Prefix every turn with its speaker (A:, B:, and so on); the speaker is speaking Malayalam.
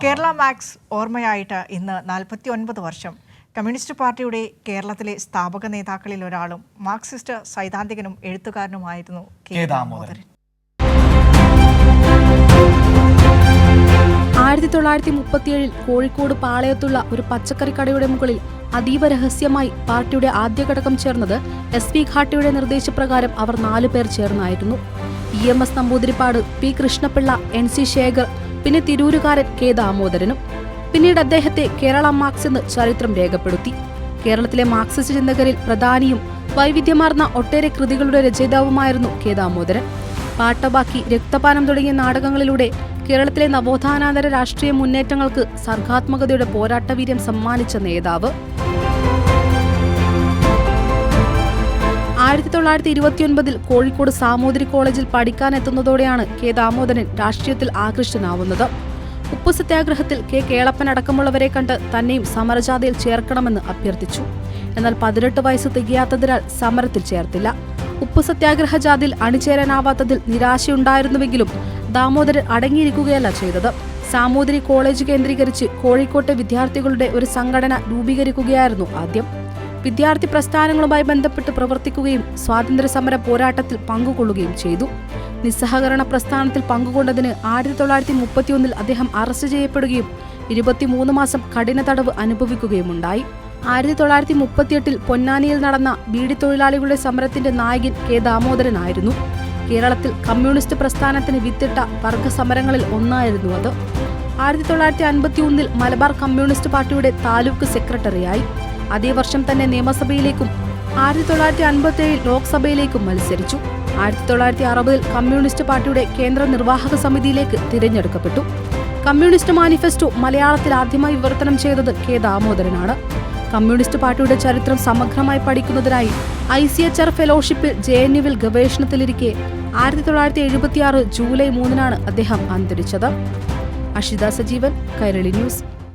A: കേരള മാക്സ് ഓർമ്മയായിട്ട് ഇന്ന് നാൽപ്പത്തി ഒൻപത് വർഷം കമ്മ്യൂണിസ്റ്റ് പാർട്ടിയുടെ കേരളത്തിലെ സ്ഥാപക നേതാക്കളിൽ ഒരാളും മാർക്സിസ്റ്റ് സൈദ്ധാന്തികനും എഴുത്തുകാരനുമായിരുന്നു
B: കെ. ദാമോദരൻ.
C: ആയിരത്തി തൊള്ളായിരത്തി മുപ്പത്തിയേഴിൽ കോഴിക്കോട് പാളയത്തുള്ള ഒരു പച്ചക്കറി കടയുടെ മുകളിൽ അതീവ രഹസ്യമായി പാർട്ടിയുടെ ആദ്യ ഘടകം ചേർന്നത് എസ് പി ഘാട്ടിയുടെ നിർദ്ദേശപ്രകാരം അവർ നാലു പേർ ചേർന്നായിരുന്നു E M S Namboodiripad P Krishna Pillai N C Sekhar പിന്നെ തിരൂരുകാരൻ കെ ദാമോദരനും പിന്നീട് അദ്ദേഹത്തെ കേരള മാർക്സ് എന്ന് ചരിത്രം രേഖപ്പെടുത്തി. കേരളത്തിലെ മാർക്സിസ്റ്റ് ചിന്തകരിൽ പ്രധാനിയും വൈവിധ്യമാർന്ന ഒട്ടേറെ കൃതികളുടെ രചയിതാവുമായിരുന്നു കെ ദാമോദരൻ. പാട്ടബാക്കി രക്തപാനം തുടങ്ങിയ നാടകങ്ങളിലൂടെ കേരളത്തിലെ നവോത്ഥാനാന്തര രാഷ്ട്രീയ മുന്നേറ്റങ്ങൾക്ക് സർഗാത്മകതയുടെ പോരാട്ടവീര്യം സമ്മാനിച്ച നേതാവ്. ആയിരത്തി തൊള്ളായിരത്തി ഇരുപത്തിയൊൻപതിൽ കോഴിക്കോട് സാമൂതിരി കോളേജിൽ പഠിക്കാനെത്തുന്നതോടെയാണ് കെ ദാമോദരൻ രാഷ്ട്രീയത്തിൽ ആകൃഷ്ടനാവുന്നത്. ഉപ്പു സത്യാഗ്രഹത്തിൽ കെ കേളപ്പൻ അടക്കമുള്ളവരെ കണ്ട് തന്നെയും സമരജാഥയിൽ ചേർക്കണമെന്ന് അഭ്യർത്ഥിച്ചു. എന്നാൽ പതിനെട്ട് വയസ്സ് തികയാത്തതിനാൽ സമരത്തിൽ ചേർത്തില്ല. ഉപ്പു സത്യാഗ്രഹ ജാഥയിൽ അണിചേരാനാവാത്തതിൽ നിരാശയുണ്ടായിരുന്നുവെങ്കിലും ദാമോദരൻ അടങ്ങിയിരിക്കുകയല്ല ചെയ്തത്. സാമൂതിരി കോളേജ് കേന്ദ്രീകരിച്ച് കോഴിക്കോട്ടെ വിദ്യാർത്ഥികളുടെ ഒരു സംഘടന രൂപീകരിക്കുകയായിരുന്നു ആദ്യം. വിദ്യാർത്ഥി പ്രസ്ഥാനങ്ങളുമായി ബന്ധപ്പെട്ട് പ്രവർത്തിക്കുകയും സ്വാതന്ത്ര്യ സമര പോരാട്ടത്തിൽ പങ്കുകൊള്ളുകയും ചെയ്തു. നിസ്സഹകരണ പ്രസ്ഥാനത്തിൽ പങ്കുകൊണ്ടതിന് ആയിരത്തി തൊള്ളായിരത്തി മുപ്പത്തിയൊന്നിൽ അദ്ദേഹം അറസ്റ്റ് ചെയ്യപ്പെടുകയും ഇരുപത്തിമൂന്ന് മാസം കഠിന തടവ് അനുഭവിക്കുകയുമുണ്ടായി. ആയിരത്തി തൊള്ളായിരത്തി മുപ്പത്തിയെട്ടിൽ പൊന്നാനിയിൽ നടന്ന ബീഡി തൊഴിലാളികളുടെ സമരത്തിന്റെ നായകൻ കെ ദാമോദരനായിരുന്നു കേരളത്തിൽ കമ്മ്യൂണിസ്റ്റ് പ്രസ്ഥാനത്തിന് വിത്തിട്ട വർഗസമരങ്ങളിൽ ഒന്നായിരുന്നു അത്. ആയിരത്തി തൊള്ളായിരത്തി അൻപത്തി ഒന്നിൽ മലബാർ കമ്മ്യൂണിസ്റ്റ് പാർട്ടിയുടെ താലൂക്ക് സെക്രട്ടറിയായി. അതേ വർഷം തന്നെ നിയമസഭയിലേക്കും ആയിരത്തി തൊള്ളായിരത്തി അൻപത്തി ഏഴിൽ ലോക്സഭയിലേക്കും മത്സരിച്ചു. ആയിരത്തി തൊള്ളായിരത്തി അറുപതിൽ കമ്മ്യൂണിസ്റ്റ് പാർട്ടിയുടെ കേന്ദ്ര നിർവാഹക സമിതിയിലേക്ക് തിരഞ്ഞെടുക്കപ്പെട്ടു. കമ്മ്യൂണിസ്റ്റ് മാനിഫെസ്റ്റോ മലയാളത്തിൽ ആദ്യമായി വിവർത്തനം ചെയ്തത് കെ ദാമോദരനാണ്. കമ്മ്യൂണിസ്റ്റ് പാർട്ടിയുടെ ചരിത്രം സമഗ്രമായി പഠിക്കുന്നതിനായി ഐ സി എച്ച് ആർ ഫെലോഷിപ്പിൽ ജെ എൻ യുവിൽ ഗവേഷണത്തിലിരിക്കെ ആയിരത്തി തൊള്ളായിരത്തി എഴുപത്തിയാറ് ജൂലൈ മൂന്നിനാണ് അദ്ദേഹം അന്തരിച്ചത്. അഷിത സജീവൻ കൈരളി ന്യൂസ്